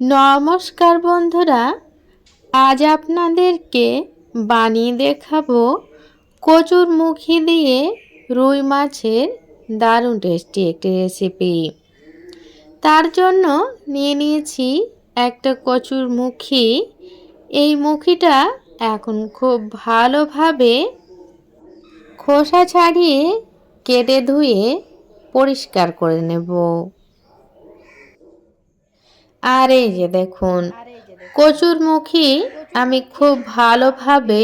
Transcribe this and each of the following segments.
নমস্কার বন্ধুরা, আজ আপনাদেরকে বানিয়ে দেখাবো কচুর মুখি দিয়ে রুই মাছের দারুণ টেস্টি একটি রেসিপি তার জন্য নিয়ে নিয়েছি একটা কচুর মুখি। এই মুখিটা এখন খুব ভালোভাবে খোসা ছাড়িয়ে কেটে ধুয়ে পরিষ্কার করে নেব। আর এই যে দেখুন কচুর মুখি আমি খুব ভালোভাবে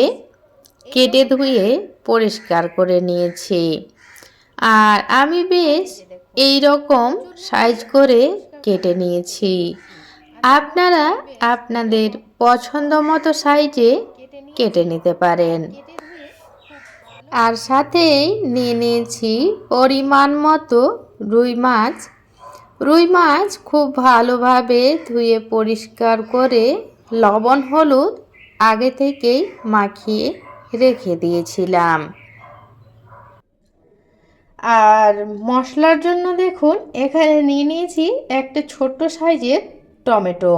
কেটে ধুয়ে পরিষ্কার করে নিয়েছি। আর আমি বেশ এই রকম সাইজ করে কেটে নিয়েছি। আপনারা আপনাদের পছন্দ মতো সাইজে কেটে নিতে পারেন। আর সাথেই নিয়ে নিয়েছি পরিমাণ মতো রুই মাছ রুই মাছ খুব ভালোভাবে ধুয়ে পরিষ্কার করে লবণ, হলুদ আগে থেকেই মাখিয়ে রেখে দিয়েছিলাম। আর মশলার জন্য দেখুন, এখানে নিয়ে নিয়েছি একটা ছোট্ট সাইজের টমেটো।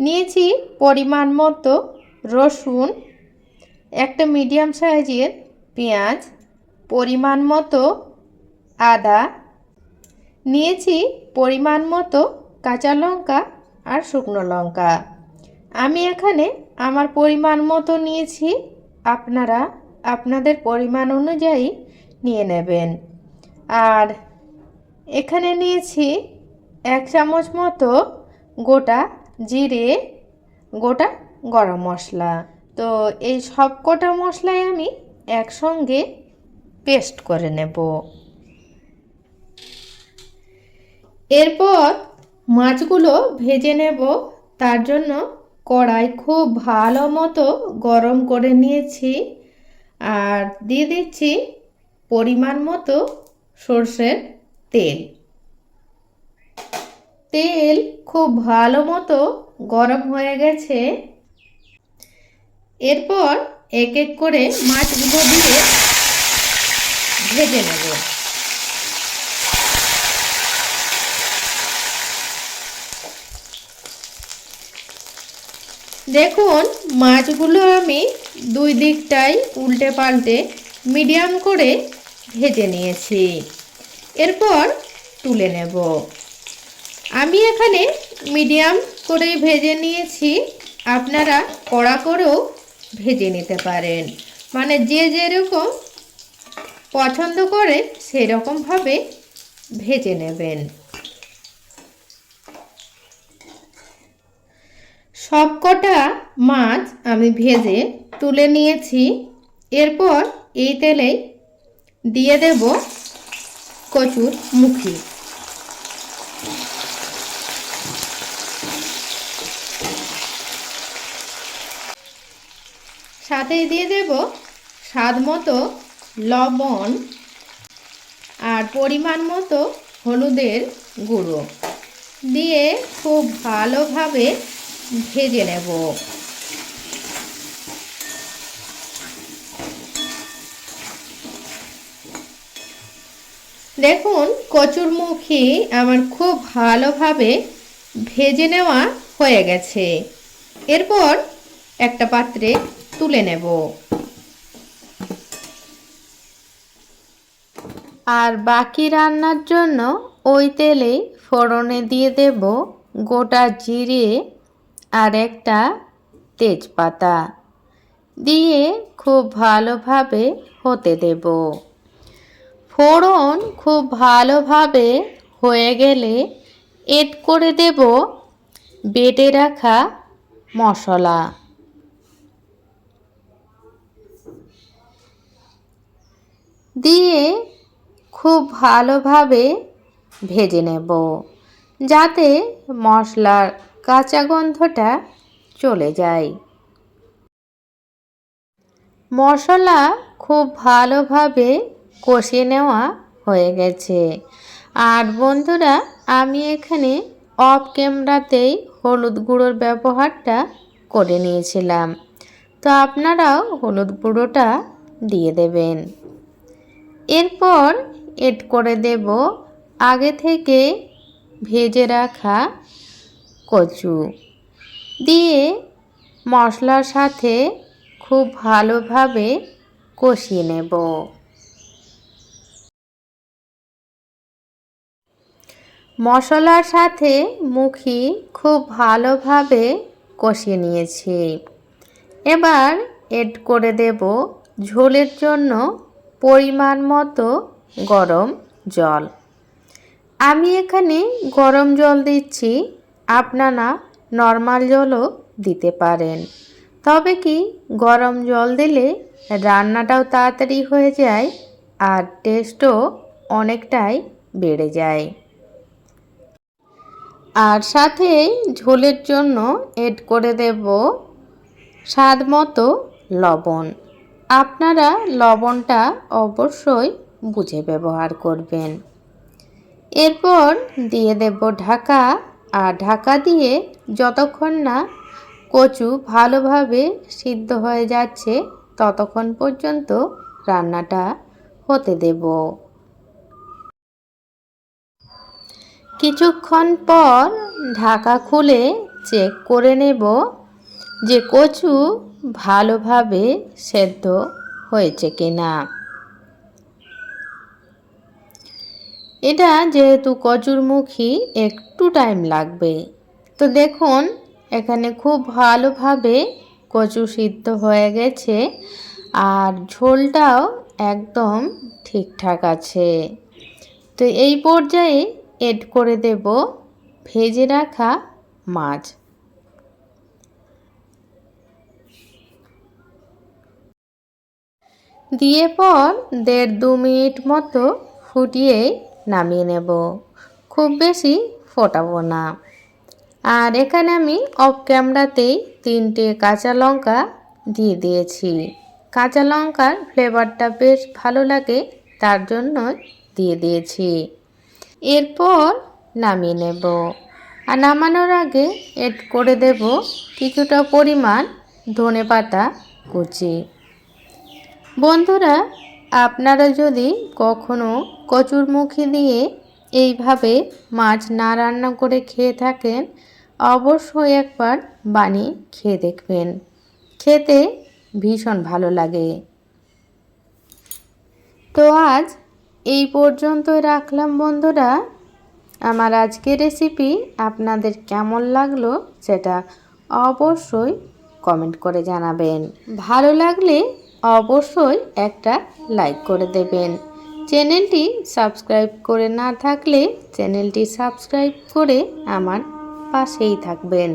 নিয়েছি পরিমাণ মতো রসুন, একটা মিডিয়াম সাইজের পেঁয়াজ, পরিমাণ মতো আদা নিয়েছি পরিমাণ মতো কাঁচা লঙ্কা আর শুকনো লঙ্কা। আমি এখানে আমার পরিমাণ মতো নিয়েছি, আপনারা আপনাদের পরিমাণ অনুযায়ী নিয়ে নেবেন। আর এখানে নিয়েছি এক চামচ মতো গোটা জিরে, গোটা গরম মশলা। তো এই সব কটা মশলাই আমি একসঙ্গে পেস্ট করে নেব। এরপর মাছগুলো ভেজে নেব। তার জন্য কড়াই খুব ভালো মতো গরম করে নিয়েছি। আর দিয়ে দিচ্ছি পরিমাণ মতো সর্ষের তেল। তেল খুব ভালো মতো গরম হয়ে গেছে। এরপর এক এক করে মাছগুলো দিয়ে ভেজে নেব। দেখুন, মাছগুলো আমি দুই দিকটাই উল্টে পাল্টে মিডিয়াম করে ভেজে নিয়েছি। এরপর তুলে নেব। আমি এখানে মিডিয়াম করে ভেজে নিয়েছি। আপনারা কড়া করেও ভেজে নিতে পারেন। মানে যে যেরকম পছন্দ করে সেরকমভাবে ভেজে নেবেন। সবকটা মাছ আমি ভেজে তুলে নিয়েছি। এরপর এই তেলে দিয়ে দেব কচুর মুখি। সাথেই দিয়ে দেব স্বাদ মতো লবণ আর পরিমাণ মতো হলুদের গুঁড়ো। দিয়ে খুব ভালোভাবে ভেজে নেব। দেখুন, কচুরমুখী আমার খুব ভালোভাবে ভেজে নেওয়া হয়ে গেছে। এরপর একটা পাত্রে তুলে নেব। আর বাকি রান্নার জন্য ওই তেলে ফোড়নে দিয়ে দেব গোটা জিরে আর একটা তেজপাতা দিয়ে খুব ভালোভাবে হতে দেব। ফোড়ন খুব ভালোভাবে হয়ে গেলে এড করে দেব বেটে রাখা মশলা। দিয়ে খুব ভালোভাবে ভেজে নেব যাতে মশলার কাঁচা গন্ধটা চলে যায়। মশলা খুব ভালোভাবে কষিয়ে নেওয়া হয়ে গেছে। আর বন্ধুরা, আমি এখানে অফ ক্যামেরাতেই হলুদ গুঁড়োর ব্যবহারটা করে নিয়েছিলাম। তো আপনারাও হলুদ গুঁড়োটা দিয়ে দেবেন। এরপর এড করে দেব আগে থেকে ভেজে রাখা কচু দিয়ে মশলার সাথে খুব ভালোভাবে কষিয়ে নেব। মশলার সাথে মুখি খুব ভালোভাবে কষিয়ে নিয়েছি। এবার এড করে দেব ঝোলের জন্য পরিমাণ মতো গরম জল। আমি এখানে গরম জল দিচ্ছি আপনারা নর্মাল জলও দিতে পারেন। তবে কি গরম জল দিলে রান্নাটাও তাড়াতাড়ি হয়ে যায় আর টেস্টও অনেকটাই বেড়ে যায়। আর সাথে ঝোলের জন্য এড করে দেব স্বাদ মতো লবণ। আপনারা লবণটা অবশ্যই বুঝে ব্যবহার করবেন। এরপর দিয়ে দেব ঢাকা আর ঢাকা দিয়ে যতক্ষণ না কচু ভালোভাবে সিদ্ধ হয়ে যাচ্ছে, ততক্ষণ পর্যন্ত রান্নাটা হতে দেব। কিছুক্ষণ পর ঢাকা খুলে চেক করে নেব যে কচু ভালোভাবে সেদ্ধ হয়েছে কিনা। এটা যেহেতু কচুরমুখী, একটু টাইম লাগবে। তো দেখুন, এখানে খুব ভালোভাবে কচু সিদ্ধ হয়ে গেছে আর ঝোলটাও একদম ঠিকঠাক আছে। তো এই পর্যায়ে এড করে দেব ভেজে রাখা মাছ। দিয়ে পর দেড় দু মিনিট মতো ফুটিয়ে নামিয়ে নেব। খুব বেশি ফোটাবো না। আর এখানে আমি অফ ক্যামেরাতেই তিনটে কাঁচা লঙ্কা দিয়ে দিয়েছি। কাঁচা লঙ্কার ফ্লেভারটা বেশ ভালো লাগে, তার জন্য দিয়ে দিয়েছি। এরপর নামিয়ে নেব। আর নামানোর আগে এড করে দেব কিছুটা পরিমাণ ধনে পাতা কুচি। বন্ধুরা আপনারা যদি কখনো কচুরমুখী দিয়ে এইভাবে মাছ না রান্না করে খেয়ে থাকেন, অবশ্যই একবার বানিয়ে খেয়ে দেখবেন। খেতে ভীষণ ভালো লাগে। তো আজ এই পর্যন্ত রাখলাম বন্ধুরা। আমার আজকের রেসিপি আপনাদের কেমন লাগল সেটা অবশ্যই কমেন্ট করে জানাবেন। ভালো লাগলে অবশ্যই একটা লাইক করে দেবেন। চ্যানেলটি সাবস্ক্রাইব করে না থাকলে চ্যানেলটি সাবস্ক্রাইব করে আমার পাশেই থাকবেন।